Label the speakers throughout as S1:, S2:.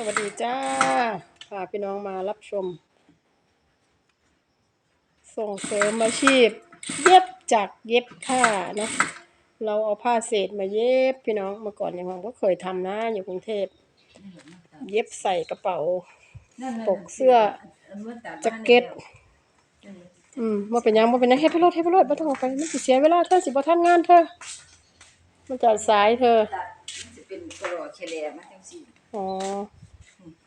S1: สวัสดีจ้าพาพี่น้องมารับชม ส่งเสริมอาชีพ เย็บจากเย็บผ้าเนาะเราเอาผ้าเศษมาเย็บพี่น้องเมื่อก่อนยังผมก็เคยทำนะอยู่กรุงเทพ เย็บใส่กระเป๋า ปกเสื้อแจ็คเก็ต อืมบ่เป็นหยังบ่เป็นหยังเฮ็ดไปโลดเฮ็ดไปโลดบ่ต้องออกไปมันสิเสียเวลาเธอสิบ่ทันงานเธอ มันจะสายเธอ
S2: ตัดมันจะเป็นกระโหลกเคเลมาจังซี่
S1: อ๋อ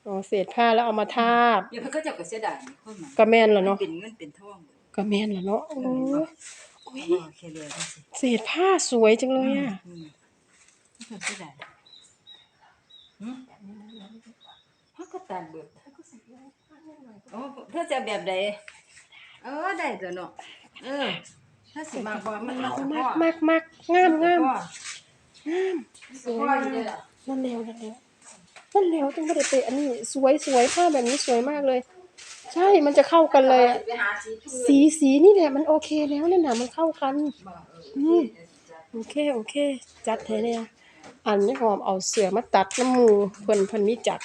S1: อ๋อเศษผ้าแล้วเอามาทาบ
S2: เดี๋ยวเพิ่นก็จะก็เสียดายนี่คนมา
S1: ก็แม่นล่ะเนาะ
S2: เป็นเงินเป็นทอง
S1: ก็แม่นล่ะเนาะโอ้ย
S2: โอ้ยเคเลจังซี่
S1: เศษผ้าสวยจังเลยอะ
S2: อืมเพิ่นเสียดายหึเฮาก็ตัดเบิดโอ้เธอจะแบบใดเออได้ตัวเนาะเออถ้าสิมากบ่มัน
S1: เอา
S2: ก็
S1: มาก
S2: พอ
S1: มากมากงามงาม
S2: พองา
S1: ม
S2: สวยอยู่เด้อล่ะ
S1: นั่นแล้วนั่นแล้ว นั่นแล้วจังบ่ได้ไปอันนี้สวยสวยผ้าแบบนี้สวยมากเลย ใช่มันจะเข้ากันเลยอะ
S2: ไปหาสีพื้น
S1: สีสีนี่แหละมันโอเคแล้วนั่นน่ะมันเข้ากัน
S2: บ่เออ
S1: อืมโอเคโอเค จัดให้เนี่ยอันนี้หอมเอาเสือมาตัดน้ำหมูเพิ่นเพิ่นมีจักร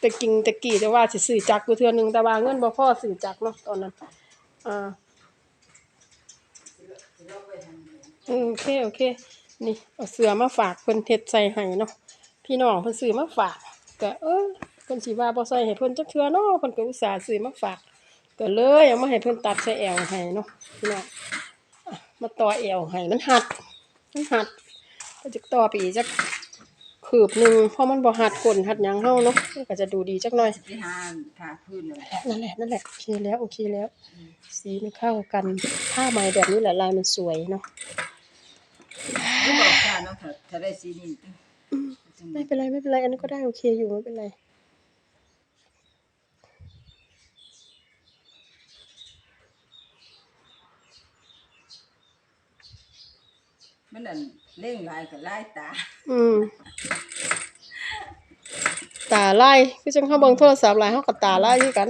S1: แต่กิงแต่กี้แต่ว่าสิซื้อจักรอยู่เทื่อหนึงแต่ว่าเงินบ่พอซื้อจักรเนาะตอนนั้นอ่าอืมโอเคโอเค นี่เอาเสือมาฝากเพิ่นเฮ็ดใส่ให้เนาะพี่น้องเพิ่นซื้อมาฝาก ก็เออเพิ่นสิว่าบ่ใส่ให้เพิ่นจักเทื่อเนาะเพิ่นก็อุตส่าห์ซื้อมาฝากก็เลยเอามาให้เพิ่นตัดใส่แอวให้เนาะพี่น้องอะมาต่อแอวให้มันหัดมันหัดก็จะต่อไปอีกจักคืบหนึ่งเพราะมันบ่หัดก้นหัดหยังเฮาเนาะมันก็จะดูดีจักหน่อย
S2: ไปหาผ้าพื้นเลย
S1: นั่นแหละนั่นแหละโอเคแล้วโอเคแล้ว สีมันเข้ากันผ้าไหมแบบนี้แหละลายมันสวยเนาะ
S2: ไม่บอกค่ะเนาะถ้าถ้าได้สีนี้จัง
S1: ไม่เป็นไรไม่เป็นไร อันนี้ก็ได้โอเคอยู่ไม่เป็นไร
S2: มันนั่นเล่งลายกับลายตา
S1: อืมตาลายคือจังเฮาเบิ่งโทรศัพท์หลายเฮาก็ตาลายคือกัน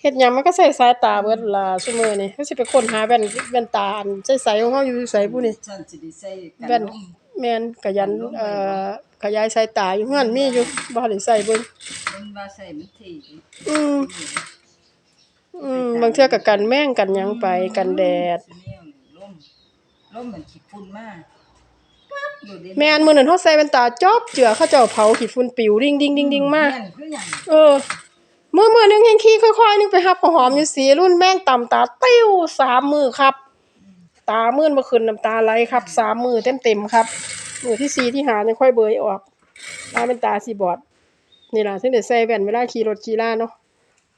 S1: เฮ็ดหยังมันก็ใส่สายตาเบิดล่ะซุมื้อนี้เฮาสิไปค้นหาแว่นแว่นตาอันใสๆของเฮาอยู่ไสบุนี่
S2: ฉันสิได้ใส่กัน
S1: แว่น
S2: ลม
S1: แม่นกะยันเอ่อ ขยายสายตาอยู่เฮือนมีอยู่บ่ได้ใส่เบิ่ง
S2: มันว่าใส่มันเท่ดี
S1: อืมอืมบางเทื่อก็กันแม่งกันหยังไปกันแดด
S2: สุแนวนี่ลมลมเหมือนขี้ฝุ่นมากปั๊บดูดิ
S1: แม่นมื้อนั้นเฮาใส่แว่นตาจอบเจือเขาเจ้าเผาขี้ฝุ่นปิวดิ่งดิ่งดิ่งดิ่งมา
S2: แม่นคือหยัง
S1: เออมื้อมื้อนึงแห่งขี้ค่อยๆนึงไปหับข้าวหอมอยู่สีรุ่นแม่งต่ำตาติ้วสามมื้อครับ ตามื่นบ่ขึ้นน้ำตาไหลครับสามมือเต็มๆครับมือที่สี่ที่หายังค่อยเบยออกตาเป็นตาสิบอดนี่ล่ะถึงได้ใส่แว่นเวลาขี่รถขี่ลาเนาะ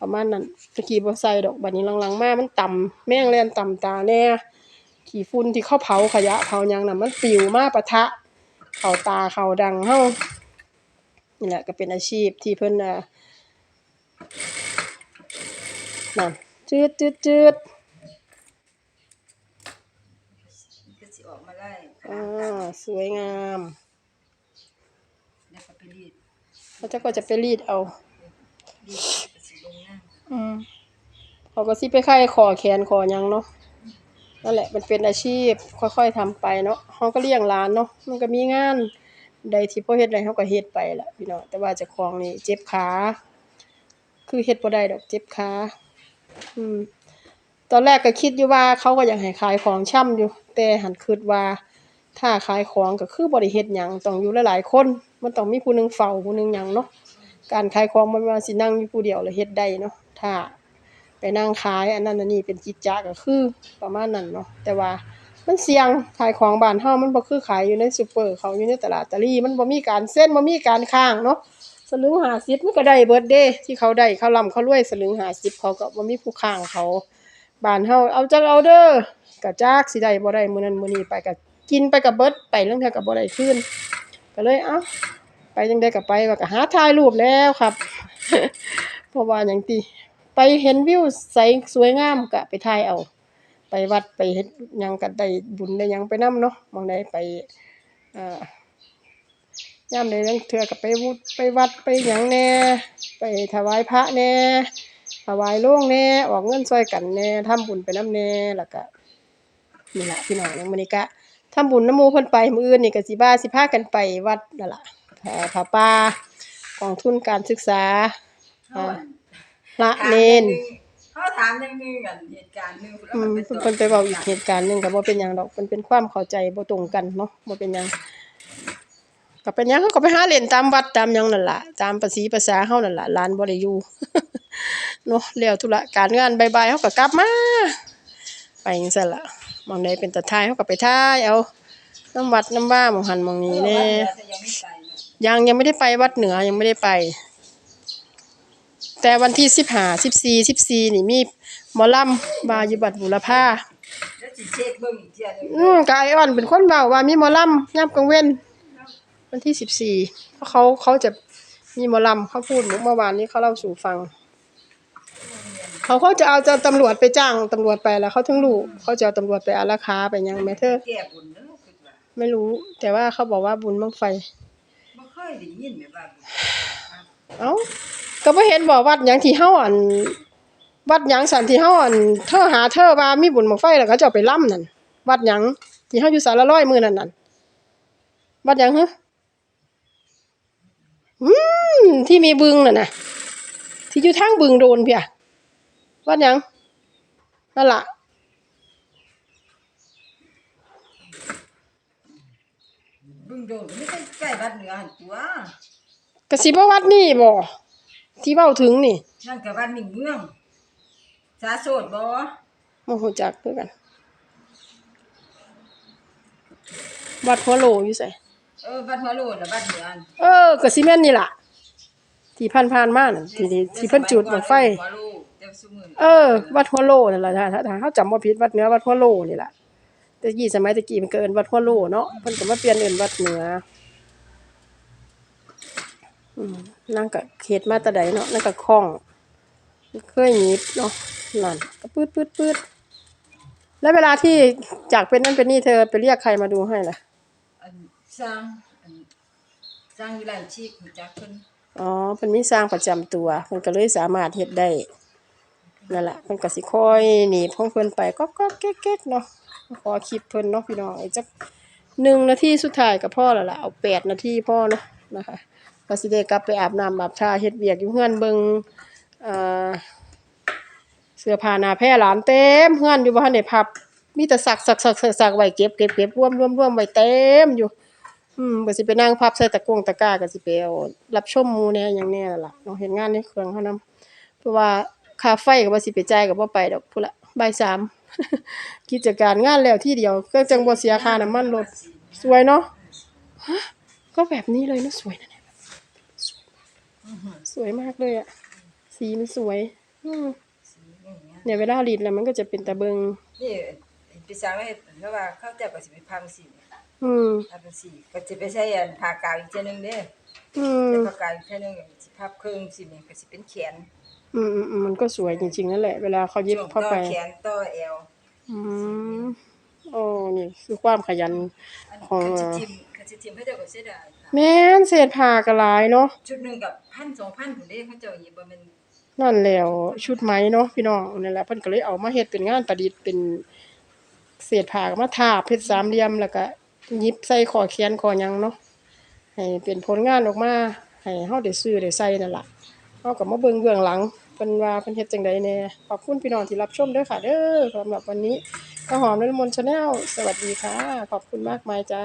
S1: ประมาณนั้นตะกี้บ่ใส่ดอกบัดนี้หลังๆมามันต่ำแม่งแลนต่ำตาแน่ขี้ฝุ่นที่เขาเผาขยะเผายังน่ะมันปิวมาปะทะ เข้าตาเข้าดังเฮานี่แหละก็เป็นอาชีพที่เพิ่นน่ะนั่นจืดจืดจืด
S2: มันก็สิออกมาไล่
S1: อ่าสวยงาม
S2: แล้วก็ไปรีด
S1: เขาจะก็จะไปรีดเอา
S2: รีดก็สิลงน้
S1: อืมเขาก็สิไปค่ายคอแขนคอหยังเนาะนั่นแหละมันเป็นอาชีพ ค่อยๆทำไปเนาะเขาก็เลี้ยงหลานเนาะมันก็มีงานใดที่พ่อเฮ็ดได้เขาก็เฮ็ดไปล่ะพี่น้องแต่ว่าเจ้าของนี่เจ็บขา คือเฮ็ดบ่ได้ดอกเจ็บขาอืม ตอนแรกก็คิดอยู่ว่าเขาก็อยากให้ขายของช่ำอยู่ แต่หันคิดว่า ถ้าขายของก็คือบ่ได้เฮ็ดหยังต้องอยู่หลายๆคน มันต้องมีผู้หนึงเฝ้าผู้หนึงหยังเนาะการขายของมันว่าสินั่งอยู่ผู้เดียวแล้วเฮ็ดได้เนาะถ้าไปนั่งขายอันนั้นอันนี้เป็นกิจจะก็คือประมาณนั้นเนาะแต่ว่ามันเสี่ยงขายของบ้านเฮามันบ่คือขายอยู่ในซูเปอร์เขาอยู่ในตลาดตะลีมันบ่มีการเซ็นบ่มีการค้างเนาะสลึง50มันก็ได้เบิดเด้ที่เขาได้เขาร่ำเขารวยสลึง50เขาก็บ่มีผู้ค้างเขาบ้านเฮาเอาจักเอาเด้อก็จักสิได้บ่ได้มื้อนั้นมื้อนี้ไปก็ กินไปก็เบิดไปเรื่องเทื่อก็บ่ได้คืนก็เลยเอ้าไปจังได๋ก็ไปก็หาถ่ายรูปแล้วครับเพราะว่าหยังติไปเห็นวิวใสสวยงามก็ไปถ่ายเอา ไปวัดไปเฮ็ดหยังก็ได้บุญได้ยังไปนํเนาะหม้องใดไปอ่ายามใดลางเทื่อก็ไปวุดไปวัดไปหยังแน่ไปถวายพระแน่ถวายโรงแน่ออกเงินช่วยกันแน่ทำบุญไปนำแน่แล้วก็นี่ล่ะพี่น้องมื้อนี้ก็ ทำบุญนำหมู่เพิ่นไปมื้ออื่นนี่ก็สิว่าสิพากันไปวัดนั่นล่ะแผ่ผ้าป่ากองทุนการศึกษา
S2: เฮา
S1: ละเนน
S2: เฮาถามอย่างหนึงกันเหตุการณ์หนึง
S1: อืมเพิ่นไปเว้าอีกเหตุการณ์หนึงก็บ่เป็นหยังดอกมันเป็นความเข้าใจบ่ตรงกันเนาะบ่เป็นหยังก็เป็นหยังเฮาก็ไปหาเล่นตามวัดตามหยังนั่นล่ะตามภาษีภาษาเฮานั่นล่ะหลานบ่ได้อยู่เนาะแล้วธุระการงานบ่ายๆเฮาก็กลับมาไปจังซั่นล่ะห ม่องใดเป็นตาทายเฮาก็ไปทายเอาน้ำวัดน้ำว่าหม่องหันหม่องนี้แน่ยังยังไม่ได้ไปวัดเหนือยังไม่ได้ไป แต่วันที่สิบห้าสิบสี่สิบสี่นี่มีหมอลำบาอยู่บัดบุรพา
S2: แล้วสิเช็คเบิ่งอีกเที่ยหนึง
S1: อืมกายอ่อนเป็นคนเบาว่ามีหมอลำย่ำกลางเว้นวันที่สิบสี่เพราะเขาเขาจะมีหมอลำเขาพูดเมื่อวานนี้เขาเล่าสู่ฟัง เขาเขาจะเอาจะตำรวจไปจ้างตำรวจไปแล้วเขาถึงรู้เขาจะเอาตำรวจไปอาราคาไปยังแม่เธอ
S2: แก้บุญเด้อคิดว่า
S1: ไม่รู้ แต่ว่าเขาบอกว่าบุญบังไฟ
S2: บ่เคยได้ยินแม่ว่าบุญ
S1: เอ้าก็บ่เห็นบอกวัดหยังที่เฮาอัน วัดหยังสันที่เฮาอันเธอหาเธอว่ามีบุญบังไฟแล้วเขาจะเอาไปล่ำนั่นวัดหยังที่เฮาอยู่สารร้อยมื้อนั่นนั่นวัดหยังฮะอืมที่มีบึงน่ะนะที่อยู่ทางบึงโดนเพีย วัดหยังนั่นล่ะ
S2: บึงโดนไม่ใช่ใกล้วัดเหนือหั่นตัว
S1: กสิบ่วัดนี่บ่ที่เว้าถึงนี่
S2: นั่นก็วัดมิ่งเมืองสาโสดบ่
S1: บ่ฮู้จักคือกัน วัดหัวโลอยู่ไส
S2: เออวัดหัวโลดน่ะวัดเหนือหั่น
S1: เออก็สิแม่นนี่ล่ะที่ผ่านๆมานั่นที่ที่ที่เพิ่นจุดบั้งไฟ
S2: หัวโล แต่ซุมื้อนี้
S1: เออ วัดหัวโลนั่นล่ะถ้าถ้าถ้าเฮาจำบ่ผิดวัดเหนือวัดหัวโลนี่ล่ะแต่กี้สมัยตะกี้มันก็เอิ้นวัดหัวโลเนาะเพิ่นก็มาเปลี่ยนเอิ้นวัดเหนืออืมนั่นก็เขตมาแต่ใดเนาะนั่นก็คล่องเคยหนีบเนาะนั่นก็ปืดปืดปืดแล้วเวลาที่จากเป็นนั่นเป็นนี่เธอไปเรียกใครมาดูให้ล่ะ
S2: อันสร้างอันสร้างวิไลชีพรู้จักเพิ่น
S1: อ๋อเพิ่นมีสร้างประจำตัวเพิ่นก็เลยสามารถเฮ็ดได้ นั่นแหละเพิ่นก็สิคอยหนีบของเพิ่นไปก็ก็แก๊กๆเนาะขอคลิปเพิ่นเนาะพี่น้องไอ้จักหนึ่งนาทีสุดท้ายก็พอแล้วล่ะเอาแปดนาทีพ่อเนาะนะคะก็สิได้กลับไปอาบน้ำอาบท่าเฮ็ดเวียกอยู่เฮือนเบิงเอ่อเสื้อผ้าหน้าแพร่หลานเต็มเฮือนอยู่บ่ทันได้พับ มีแต่ซักซักซักซักซักไว้เก็บเก็บเก็บรวมรวมรวมไว้เต็มอยู่ อืมก็สิไปนั่งพับใส่ตะกร้งตะกร้าก็สิไปเอารับชมหมู่แหน่หยังแหน่นั่นล่ะเนาะเฮ็ดงานในเครื่องเฮานำเพราะว่า ค่าไฟก็บ่สิไปจ่ายก็บ่ไปดอกพุ่นละบ่ายสามกิจการงานแล้วที่เดียวก็จังบ่เสียค่าน้ำมันรถสวยเนาะฮะก็แบบนี้เลยเนาะสวยนะเนี่ยสวยสวยมากเลยอะสีมันสวยอืมเนี่ยเวลารีดแล้วมันก็จะเป็นตะเบิง
S2: นี่ไปสร้างไว้เพราะว่าเขาเจ้าก็สิไปพาจังซี่
S1: อืม
S2: พาจังซี่ก็สิไปใช้อันผ้ากาวอีกเทื่อนึงเด้
S1: อืม
S2: ผ้ากาวอีกเทื่อนึงสิพับครึ่งสินี่ก็สิเป็นแขน
S1: อืมอืมอืมมันก็สวยจริงๆนั่นแหละ เวลาเขาเย็บ
S2: ช่วง
S1: เข้า
S2: ต่อ
S1: ไป
S2: แขนต่อเอว
S1: อืมโอ้นี่คือความขยัน
S2: อัน
S1: ของ
S2: คันสิทิมคันสิทิมเขาเจ้าก็เสียดายค่ะ
S1: แม่นเศษผ้าก็หลายเนาะ
S2: ชุดหนึงกับ1,000 2,000พุ่นเด้เขาเจ้าหยิบบ่แม่น
S1: นั่นแหล้วชุดไหมเนาะพี่น้องนั่นแหละเพิ่นก็เลยเอามาเฮ็ดเป็นงานประดิษฐ์เป็นเศษผ้าก็มาทาบเฮ็ดสามเหลี่ยมแล้วก็หยิบใส่คอแขนคอหยังเนาะให้เป็นผลงานออกมาให้เฮาได้ซื้อได้ใส่นั่นล่ะ เฮาก็มาเบิ่งเบื้องหลังเป็นว่าเป็นเฮ็ดจังไดแน่ขอบคุณพี่น้องที่รับชมด้วยค่ะ เด้อสำหรับวันนี้ข้าวหอมนลมนชาแนลสวัสดีค่ะ ขอบคุณมากมายจ้า